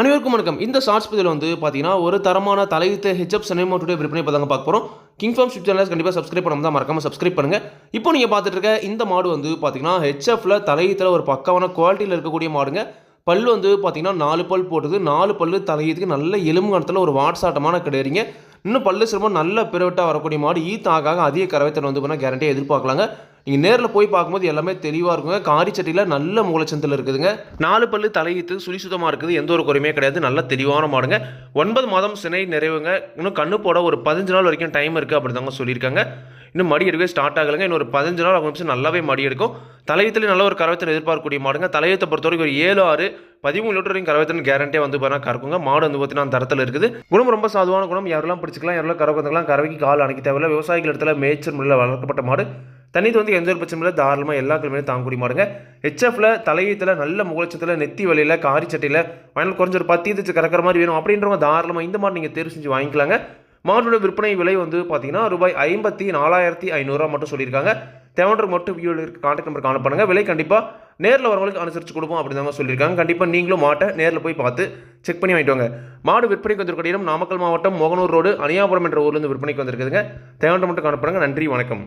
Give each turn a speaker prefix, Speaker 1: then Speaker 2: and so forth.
Speaker 1: அனைவருக்கும் வணக்கம். இந்த ஷார்ட்ஸ் பதில் வந்து பார்த்தீங்கன்னா ஒரு தரமான தலையீத்த ஹெச்எப் சினிமாட்டுடைய விற்பனை பார்த்தாங்க பார்க்க போகிறோம் கிங் ஃபார்ம் ஷிப் சேனல்ஸ் கண்டிப்பாக சப்ஸ்கிரைப் பண்ணாம தான் மறக்காமல் சப்ஸ்கிரைப் பண்ணுங்கள் இப்போ நீங்கள் பார்த்துட்டு இருக்க இந்த மாடு வந்து பார்த்தீங்கன்னா ஹெச்எஃப்ல தலையீத்தில் ஒரு பக்காவான குவாலிட்டியில் இருக்கக்கூடிய மாடுங்க. பல் வந்து பார்த்தீங்கன்னா நாலு பல் போட்டுது. நாலு பல்லு தலையீத்துக்கு நல்ல எலும்பு கணத்தில் ஒரு வாட்ஸாட்டமான கிடையாதுங்க இன்னும் பல்லு சிரமம் நல்ல பிறவிட்டாக வரக்கூடிய மாடு. ஈத் ஆக அதிக கரவைத்தன் வந்து பண்ணால் கேரண்டியாக எதிர்பார்க்கலாங்க. நீங்கள் நேரில் போய் பார்க்கும்போது எல்லாமே தெளிவாக இருக்குங்க. காரி சட்டியில் நல்ல மூலச்சந்தில் இருக்குதுங்க. நாலு பல்லு தலையிட்டு சுழி சுத்தமாக இருக்குது. எந்த ஒரு குறையுமே கிடையாது. நல்ல தெளிவான மாடுங்க. ஒன்பது மாதம் சினை நிறைவுங்க. இன்னும் கண்ணு போட ஒரு பதினஞ்சு நாள் வரைக்கும் டைம் இருக்குது அப்படி தாங்க சொல்லியிருக்காங்க. இன்னும் மடி எடுக்கவே ஸ்டார்ட் ஆகலைங்க. இன்னும் ஒரு பதினஞ்சு நாள் அவங்க நிமிஷம் நல்லாவே மடி எடுக்கும். தலையத்தில் நல்ல ஒரு கரவத்தில் எதிர்பார்க்கக்கூடிய மாடுங்க. தலையத்தை பொறுத்த வரைக்கும் ஒரு ஏழு ஆறு பதிமூணு லிட்டர் வரைக்கும் கரவத்தின் கேரண்டியாக வந்து பார்த்தா கறக்குங்க. மாடு வந்து பார்த்தீங்கன்னா அந்த தரத்தில் இருக்குது. குணம் ரொம்ப சாதுவான குணம். யாரெல்லாம் பிடிச்சிக்கலாம் யாரெல்லாம் கறவை வந்துக்கலாம் கறவைக்கு கால் அணைக்க தேவையில்ல. விவசாயிகள் இடத்துல மேய்ச்சல் முறையில் வளர்க்கப்பட்ட மாடு. தண்ணி வந்து எந்த ஒரு பிரச்சனையும் இல்லை. தாராளமாக எல்லா கிழமையும் தாங்கக்கூடிய மாடுங்க. ஹெச்எஃப்ல தலையத்தில் நல்ல முகலட்சத்தில் நெத்தி வலையில் காரி சட்டையில் வயல் குறைஞ்ச ஒரு பத்து இதுச்சு கறக்கிற மாதிரி வேணும் அப்படின்றவங்க தாராளமாக இந்த மாதிரி நீங்கள் தேர்வு செஞ்சு வாங்கிக்கலாங்க. மாடோட விற்பனை விலை வந்து பார்த்தீங்கன்னா ரூபாய் ஐம்பத்தி நாலாயிரத்தி ஐநூறுரூவா மட்டும் சொல்லியிருக்காங்க. தேவன்ற மட்டும் வியூ கான்டாக்ட் நம்பர் காண விலை கண்டிப்பாக நேரில் வரவங்களுக்கு அனுசரித்து கொடுப்போம் அப்படி சொல்லியிருக்காங்க. கண்டிப்பாக நீங்களும் மாட்டை நேரில் போய் பார்த்து செக் பண்ணி வாங்கிட்டு வாங்க. மாடு விற்பனைக்கு வந்திருக்க இடம் நாமக்கல் மாவட்டம் மோகனூர் ரோடு அணியாபுரம் என்ற ஊர்லேருந்து விற்பனைக்கு வந்திருக்குதுங்க. தேவன்ற மட்டும் காணப்படுங்க நன்றி வணக்கம்.